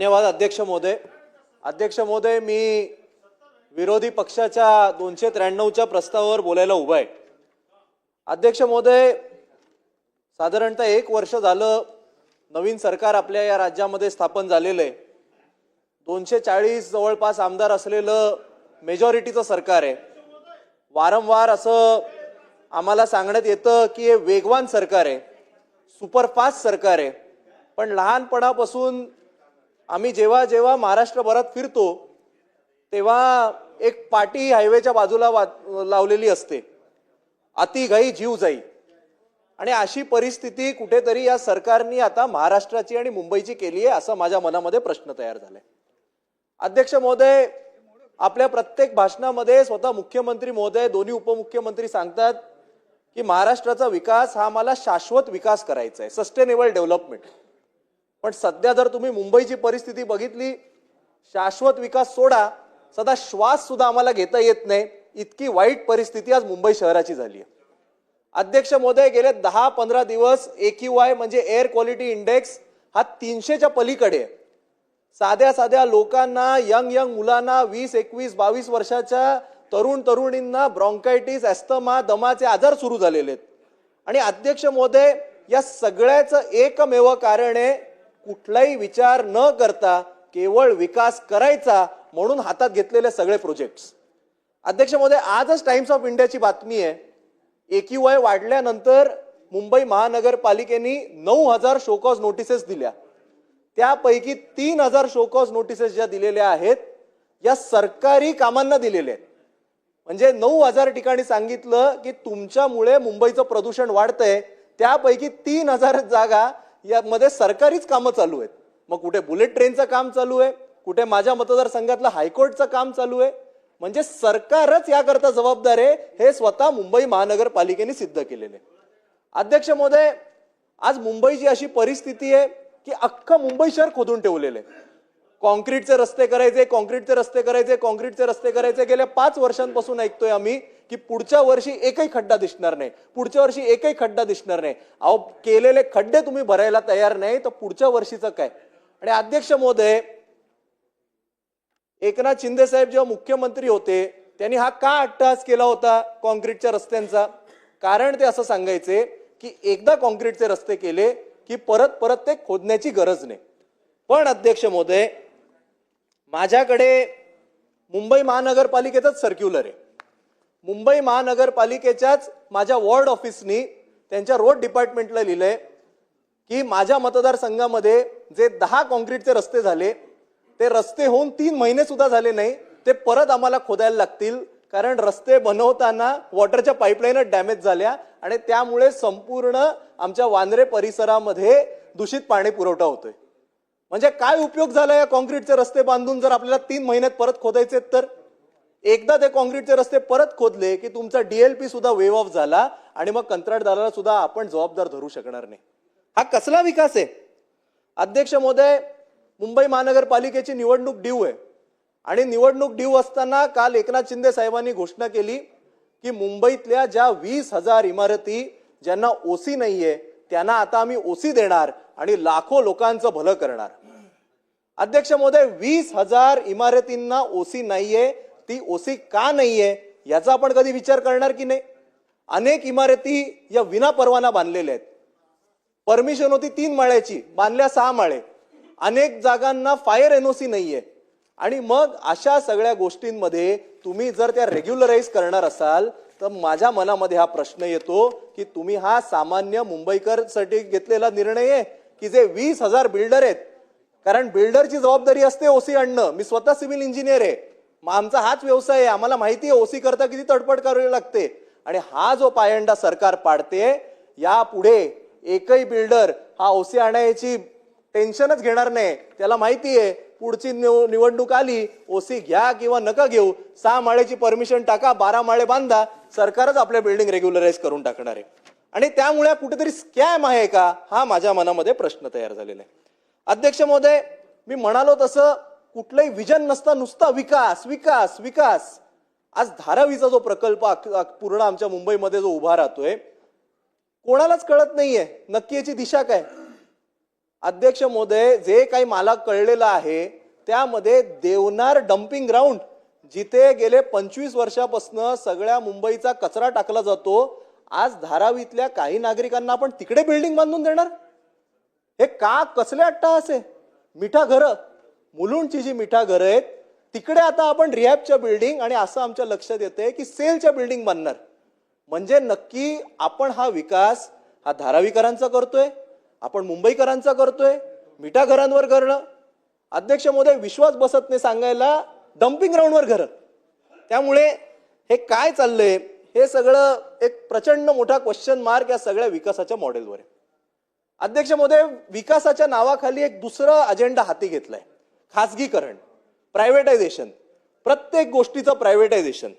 धन्यवाद अध्यक्ष महोदय. अध्यक्ष महोदय मी विरोधी पक्षाच्या दोनशे त्र्याण्णवच्या प्रस्तावावर बोलायला उभा आहे. अध्यक्ष महोदय साधारणतः एक वर्ष झालं नवीन सरकार आपल्या या राज्यामध्ये स्थापन झालेलं आहे. दोनशे चाळीस जवळपास आमदार असलेलं मेजॉरिटीचं सरकार आहे. वारंवार असं आम्हाला सांगण्यात येतं की हे वेगवान सरकार आहे. सुपरफास्ट सरकार आहे. पण लहानपणापासून आम्ही जेव्हा जेव्हा महाराष्ट्रभरात फिरतो तेव्हा एक पाटी हायवेच्या बाजूला वा लावलेली असते. अति घाई जीव जाई. आणि अशी परिस्थिती कुठेतरी या सरकारनी आता महाराष्ट्राची आणि मुंबईची केली आहे असं माझ्या मनामध्ये प्रश्न तयार झालाय. अध्यक्ष महोदय आपल्या प्रत्येक भाषणामध्ये स्वतः मुख्यमंत्री महोदय दोन्ही उपमुख्यमंत्री सांगतात की महाराष्ट्राचा विकास हा आम्हाला शाश्वत विकास करायचा आहे सस्टेनेबल डेव्हलपमेंट पण सध्या जर तुम्ही मुंबईची परिस्थिती बघितली शाश्वत विकास सोडा सदा श्वास सुद्धा आम्हाला घेता येत नाही. इतकी वाईट परिस्थिती आज मुंबई शहराची झाली आहे. अध्यक्ष महोदय गेले दहा पंधरा दिवस वाय म्हणजे एअर क्वालिटी इंडेक्स हा तीनशेच्या पलीकडे आहे. साध्या साध्या लोकांना यंग यंग मुलांना वीस एकवीस बावीस वर्षाच्या तरुण तरुणींना ब्रॉन्कायटिस ॲस्थमा दमाचे आजार सुरू झालेले आहेत. आणि अध्यक्ष महोदय या सगळ्याचं एकमेव कारण आहे कुठलाही विचार न करता केवळ विकास करायचा म्हणून हातात घेतलेले सगळे प्रोजेक्ट्स अध्यक्ष महोदय आजच टाइम्स ऑफ इंडियाची बातमी आहे. एकीवाय वाढल्यानंतर मुंबई महानगरपालिकेने नऊ हजार शोकॉज नोटिसेस दिल्या. त्यापैकी तीन हजार शोकॉज नोटिसेस ज्या दिलेल्या आहेत या सरकारी कामांना दिलेल्या आहेत. म्हणजे नऊ हजार ठिकाणी सांगितलं की तुमच्यामुळे मुंबईचं प्रदूषण वाढतंय त्यापैकी तीन हजार जागा यामध्ये सरकारीच कामं चालू आहेत. मग कुठे बुलेट ट्रेनचं काम चालू आहे कुठे माझ्या मतदारसंघातलं हायकोर्टचं काम चालू आहे. म्हणजे सरकारच याकरता जबाबदार आहे हे स्वतः मुंबई महानगरपालिकेने सिद्ध केलेले. अध्यक्ष महोदय आज मुंबईची अशी परिस्थिती आहे की अख्खं मुंबई शहर खोदून ठेवलेलं आहे. कॉन्क्रीटचे रस्ते करायचे कॉन्क्रीटचे रस्ते करायचे कॉन्क्रीटचे रस्ते करायचे. गेल्या पाच वर्षांपासून ऐकतोय आम्ही की पुढच्या वर्षी एकही खड्डा दिसणार नाही. पुढच्या वर्षी एकही खड्डा दिसणार नाही. अहो केलेले खड्डे तुम्ही भरायला तयार नाही तर पुढच्या वर्षीचं काय? आणि अध्यक्ष महोदय एकनाथ शिंदे साहेब जेव्हा मुख्यमंत्री होते त्यांनी हा का अट्टहास केला होता कॉन्क्रीटच्या रस्त्यांचा? कारण ते असं सांगायचे की एकदा कॉन्क्रीटचे रस्ते केले की परत परत ते खोदण्याची गरज नाही. पण अध्यक्ष महोदय माझ्याकडे मुंबई महानगरपालिकेचंच सर्क्युलर आहे. मुंबई महानगरपालिकेच्याच माझ्या वॉर्ड ऑफिसनी त्यांच्या रोड डिपार्टमेंटला लिहिलंय की माझ्या मतदारसंघामध्ये जे दहा कॉन्क्रीटचे रस्ते झाले ते रस्ते होऊन तीन महिने सुद्धा झाले नाही ते परत आम्हाला खोदायला लागतील कारण रस्ते बनवताना वॉटरच्या पाईपलाईन डॅमेज झाल्या आणि त्यामुळे संपूर्ण आमच्या वांद्रे परिसरामध्ये दूषित पाणी पुरवठा होतोय. म्हणजे काय उपयोग झाला या कॉन्क्रीटचे रस्ते बांधून जर आपल्याला तीन महिन्यात परत खोदायचे तर? एकदा ते कॉन्क्रीटचे रस्ते परत खोदले की तुमचा डीएलपी सुद्धा वेव ऑफ झाला आणि मग कंत्राटदाराला सुद्धा आपण जबाबदार धरू शकणार नाही. हा कसला विकास आहे? अध्यक्ष महोदय मुंबई महानगरपालिकेची निवडणूक ड्यू आहे. आणि निवडणूक ड्यू असताना काल एकनाथ शिंदे साहेबांनी घोषणा केली की मुंबईतल्या ज्या वीस हजार इमारती ज्यांना ओसी नाहीये त्यांना आता आम्ही ओसी देणार आणि लाखो लोकांचं भलं करणार. अध्यक्ष महोदय वीस हजार इमारतींना ओसी नाहीये ती ओसी का नाहीये याचा आपण कधी विचार करणार की नाही? अनेक इमारती या विना परवाना बांधलेल्या आहेत. परमिशन होती तीन माळ्याची बांधल्या सहा माळे. अनेक जागांना फायर एनओसी नाहीये. आणि मग अशा सगळ्या गोष्टींमध्ये तुम्ही जर त्या रेग्युलराईज करणार असाल तर माझ्या मनामध्ये हा प्रश्न येतो की तुम्ही हा सामान्य मुंबईकरसाठी घेतलेला निर्णय आहे की जे वीस हजार बिल्डर आहेत. कारण बिल्डरची जबाबदारी असते ओसी आणणं. मी स्वतः सिव्हिल इंजिनियर आहे. मग आमचा हाच व्यवसाय आहे. आम्हाला माहिती आहे ओसी करता किती तडपड करावी लागते. आणि हा जो पायंडा सरकार पाडते यापुढे एकही बिल्डर हा ओसी आणायची टेन्शनच घेणार नाही. त्याला माहिती आहे पुढची निव- निवडणूक आली ओसी घ्या किंवा नका घेऊ सहा माळेची परमिशन टाका बारा माळे बांधा सरकारच आपल्या बिल्डिंग रेग्युलराईज करून टाकणार आहे. आणि त्यामुळे कुठेतरी स्कॅम आहे का हा माझ्या मनामध्ये प्रश्न तयार झालेला आहे. अध्यक्ष महोदय मी म्हणालो तसं कुठलंही विजन नसता नुसता विकास विकास विकास. आज धारावीचा जो प्रकल्प पूर्ण आमच्या मुंबईमध्ये जो उभा राहतोय कोणालाच कळत नाहीये नक्की याची दिशा काय? अध्यक्ष महोदय जे काही मला कळलेलं आहे त्यामध्ये देवनार डम्पिंग ग्राउंड जिथे गेले पंचवीस वर्षापासून सगळ्या मुंबईचा कचरा टाकला जातो. आज धारावीतल्या काही नागरिकांना आपण तिकडे बिल्डिंग बांधून देणार? हे का कसले अट्टा असे? मिठा घरं मुलुंडची जी मिठा घरं आहेत तिकडे आता आपण रिहॅबच्या बिल्डिंग आणि असं आमच्या लक्षात येते की सेलच्या बिल्डिंग बांधणार. म्हणजे नक्की आपण हा विकास हा धारावीकरांचा करतोय. आपण मुंबईकरांचा करतोय मिठा घरांवर करणं अध्यक्ष मोदय विश्वास बसत नाही सांगायला डम्पिंग ग्राउंडवर घरं. त्यामुळे हे काय चाललंय हे सगळं एक प्रचंड मोठा क्वेश्चन मार्क या सगळ्या विकासाच्या मॉडेलवर आहे. अध्यक्ष महोदय विकासाच्या नावाखाली एक दुसरं अजेंडा हाती घेतलाय. खासगीकरण प्रायव्हेटायझेशन प्रत्येक गोष्टीचं प्रायव्हेटायझेशन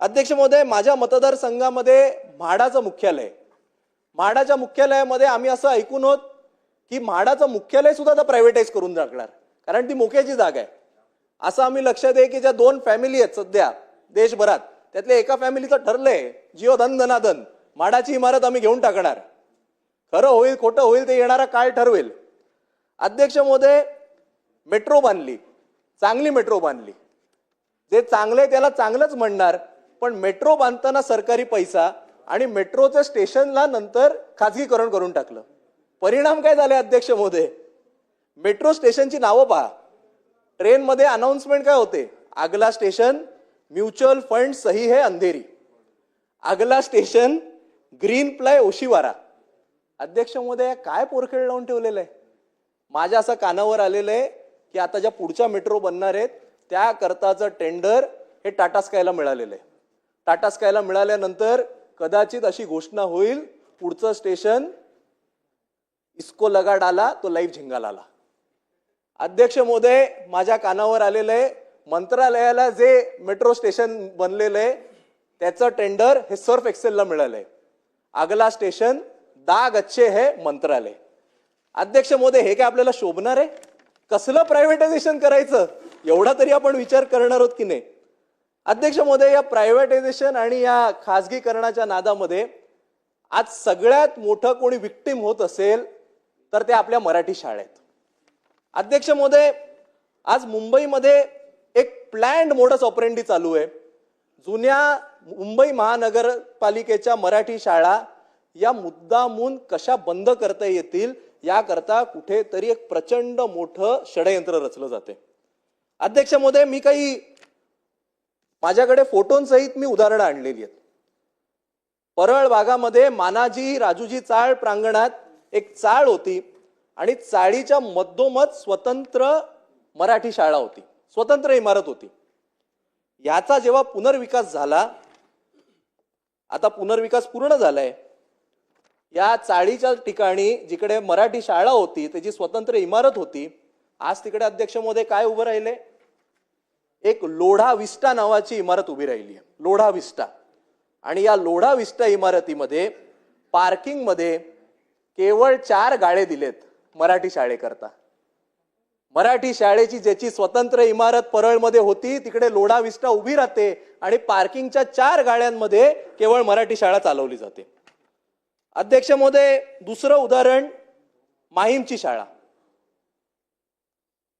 अध्यक्ष महोदय माझ्या मतदारसंघामध्ये म्हाडाचं मुख्यालय आहे. म्हाडाच्या मुख्यालयामध्ये आम्ही असं ऐकून होत की म्हाडाचं मुख्यालय सुद्धा आता प्रायव्हेटाईज करून टाकणार. कारण ती मोक्याची जागा आहे. असं आम्ही लक्षात आहे की ज्या दोन फॅमिली आहेत सध्या देशभरात त्यातल्या एका फॅमिलीचं ठरलंय जिओ धन धनाधन म्हाडाची इमारत आम्ही घेऊन टाकणार. खरं होईल खोटं होईल ते येणारा काळ ठरवेल. अध्यक्ष महोदय मेट्रो बांधली. चांगली मेट्रो बांधली. जे चांगले त्याला चांगलंच म्हणणार पण मेट्रो बांधताना सरकारी पैसा आणि मेट्रोच्या स्टेशनला नंतर खाजगीकरण करून टाकलं. परिणाम काय झाले अध्यक्ष महोदय? मेट्रो स्टेशनची नावं पहा. ट्रेनमध्ये अनाऊन्समेंट काय होते? आगला स्टेशन म्युच्युअल फंड सही है अंधेरी. आगला स्टेशन ग्रीन प्लाय ओशिवारा. अध्यक्ष महोदय काय पोरखेळ लावून ठेवलेलं आहे? माझ्या असं कानावर आलेलं आहे की आता ज्या पुढच्या मेट्रो बनणार आहेत त्याकरताचं टेंडर हे टाटा स्कायला मिळालेलं आहे. टाटा स्कायला मिळाल्यानंतर कदाचित अशी घोषणा होईल पुढचं स्टेशन इसको लगाड आला तो लाईव्ह झिंगाला आला. अध्यक्ष मोदय माझ्या कानावर आलेलं आहे मंत्रालयाला जे मेट्रो स्टेशन बनलेलं आहे त्याचं टेंडर हे सर्फ एक्सेलला मिळालंय. अगला स्टेशन दाग अच्छे हे मंत्रालय. अध्यक्ष मोदय हे काय आपल्याला शोभणार आहे? कसलं प्रायव्हेटायझेशन करायचं? एवढा तरी आपण विचार करणार आहोत की नाही? अध्यक्ष महोदय या प्रायव्हेटायझेशन आणि या खाजगीकरणाच्या नादामध्ये आज सगळ्यात मोठं कोणी विक्टीम होत असेल तर ते आपल्या मराठी शाळेत. अध्यक्ष महोदय आज मुंबईमध्ये एक प्लॅन्ड मोडस ऑपरेंडी चालू आहे. जुन्या मुंबई महानगरपालिकेच्या मराठी शाळा या मुद्दामून कशा बंद करता येतील याकरता कुठेतरी एक प्रचंड मोठं षडयंत्र रचलं जाते. अध्यक्ष महोदय मी काही माझ्याकडे फोटोंसहित मी उदाहरणं आणलेली आहेत. परळ भागामध्ये मानाजी राजूजी चाळ प्रांगणात एक चाळ होती आणि चाळीच्या मधोमध स्वतंत्र मराठी शाळा होती. स्वतंत्र इमारत होती. याचा जेव्हा पुनर्विकास झाला आता पुनर्विकास पूर्ण झालाय या चाळीच्या ठिकाणी जिकडे मराठी शाळा होती त्याची स्वतंत्र इमारत होती आज तिकडे अध्यक्षमध्ये काय उभं राहिले? एक लोढा विस्टा नावाची इमारत उभी राहिली आहे. लोढा विस्टा आणि या लोढा विस्टा इमारतीमध्ये पार्किंगमध्ये केवळ चार गाळे दिलेत मराठी शाळेकरता. मराठी शाळेची ज्याची स्वतंत्र इमारत परळमध्ये होती तिकडे लोढा विस्टा उभी राहते आणि पार्किंगच्या चार गाड्यांमध्ये केवळ मराठी शाळा चालवली जाते. अध्यक्ष महोदय दुसरं उदाहरण माहीमची शाळा.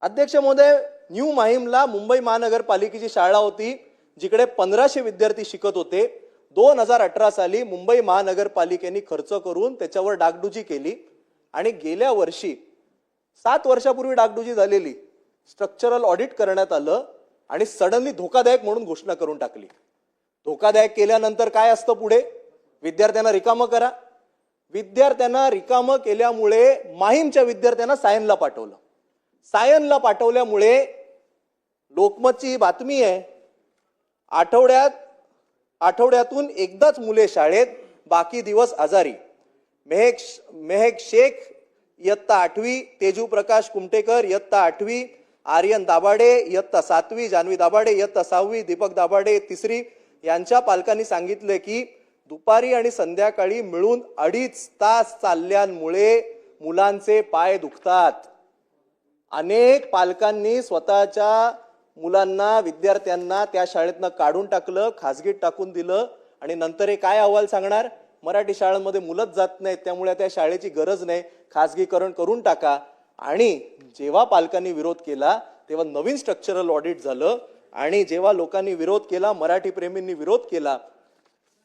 अध्यक्ष महोदय न्यू माहीमला मुंबई महानगरपालिकेची शाळा होती जिकडे पंधराशे विद्यार्थी शिकत होते. दोन हजार अठरा साली मुंबई महानगरपालिकेने खर्च करून त्याच्यावर डागडुजी केली आणि गेल्या वर्षी सात वर्षापूर्वी डागडुजी झालेली स्ट्रक्चरल ऑडिट करण्यात आलं आणि सडनली धोकादायक म्हणून घोषणा करून टाकली. धोकादायक केल्यानंतर काय असतं पुढे? विद्यार्थ्यांना रिकामं करा. विद्यार्थ्यांना रिकामं केल्यामुळे माहीमच्या विद्यार्थ्यांना सायनला पाठवलं. सायनला पाठवल्यामुळे लोकमतची ही बातमी आहे. आठवड्यात आठवड्यातून एकदाच मुले शाळेत बाकी दिवस आजारी. मेहेक मेहेक शेख इयत्ता आठवी तेजू प्रकाश कुमटेकर इयत्ता आठवी आर्यन दाभाडे इयत्ता सातवी जान्हवी दाभाडे इयत्ता सहावी दीपक दाभाडे तिसरी यांच्या पालकांनी सांगितले की दुपारी आणि संध्याकाळी मिळून अडीच तास चालल्यामुळे मुलांचे पाय दुखतात. अनेक पालकांनी स्वतःच्या मुलांना विद्यार्थ्यांना त्या शाळेतनं काढून टाकलं खाजगीत टाकून दिलं. आणि नंतर हे काय अहवाल सांगणार? मराठी शाळांमध्ये मुलंच जात नाहीत त्यामुळे त्या शाळेची गरज नाही. खाजगीकरण करून टाका. आणि जेव्हा पालकांनी विरोध केला तेव्हा नवीन स्ट्रक्चरल ऑडिट झालं. आणि जेव्हा लोकांनी विरोध केला मराठी प्रेमींनी विरोध केला.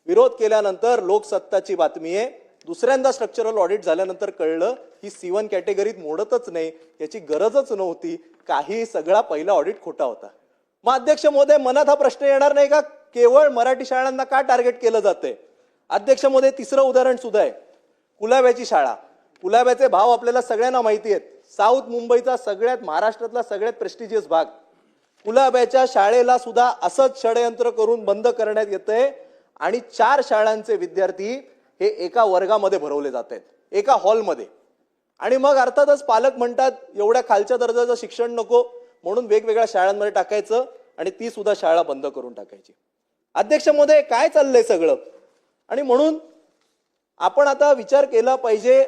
विरोध केल्यानंतर लोकसत्ताची बातमी आहे. दुसऱ्यांदा स्ट्रक्चरल ऑडिट झाल्यानंतर कळलं की सी वन कॅटेगरीत मोडतच नाही. याची गरजच नव्हती. काही सगळा पहिला ऑडिट खोटा होता. मग अध्यक्ष महोदय मनात हा प्रश्न येणार नाही का? केवळ मराठी शाळांना का टार्गेट केलं जाते अध्यक्ष महोदय तिसरं उदाहरण सुद्धा आहे. कुलाब्याची शाळा. कुलाब्याचे भाव आपल्याला सगळ्यांना माहिती आहेत. साऊथ मुंबईचा सगळ्यात महाराष्ट्रातला सगळ्यात प्रेस्टिजियस भाग. कुलाब्याच्या शाळेला सुद्धा असंच षडयंत्र करून बंद करण्यात येतंय. आणि चार शाळांचे विद्यार्थी हे एका वर्गामध्ये भरवले जात आहेत. एका हॉलमध्ये आणि मग अर्थातच पालक म्हणतात एवढ्या खालच्या दर्जाचं शिक्षण नको. म्हणून वेगवेगळ्या शाळांमध्ये टाकायचं आणि ती सुद्धा शाळा बंद करून टाकायची. अध्यक्षमध्ये काय चाललंय सगळं? आणि म्हणून आपण आता विचार केला पाहिजे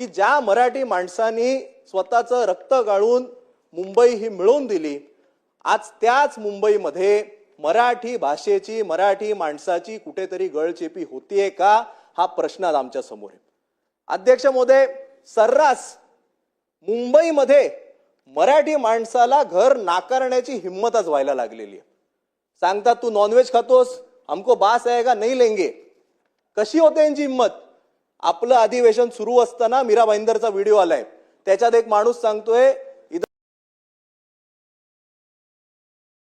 की ज्या मराठी माणसांनी स्वतःचं रक्त गाळून मुंबई ही मिळवून दिली आज त्याच मुंबईमध्ये मराठी भाषेची मराठी माणसाची कुठेतरी गळचेपी होतीये का? हा प्रश्न आज आमच्यासमोर आहे. अध्यक्ष मोदय सर्रास मुंबईमध्ये मराठी माणसाला घर नाकारण्याची हिंमतच व्हायला लागलेली आहे. सांगतात तू नॉनव्हेज खातोस? हमको बास आहे का नाही लेंगे. कशी होते यांची हिंमत? आपलं अधिवेशन सुरू असताना मीरा भाईंदरचा व्हिडिओ आलाय. त्याच्यात एक माणूस सांगतोय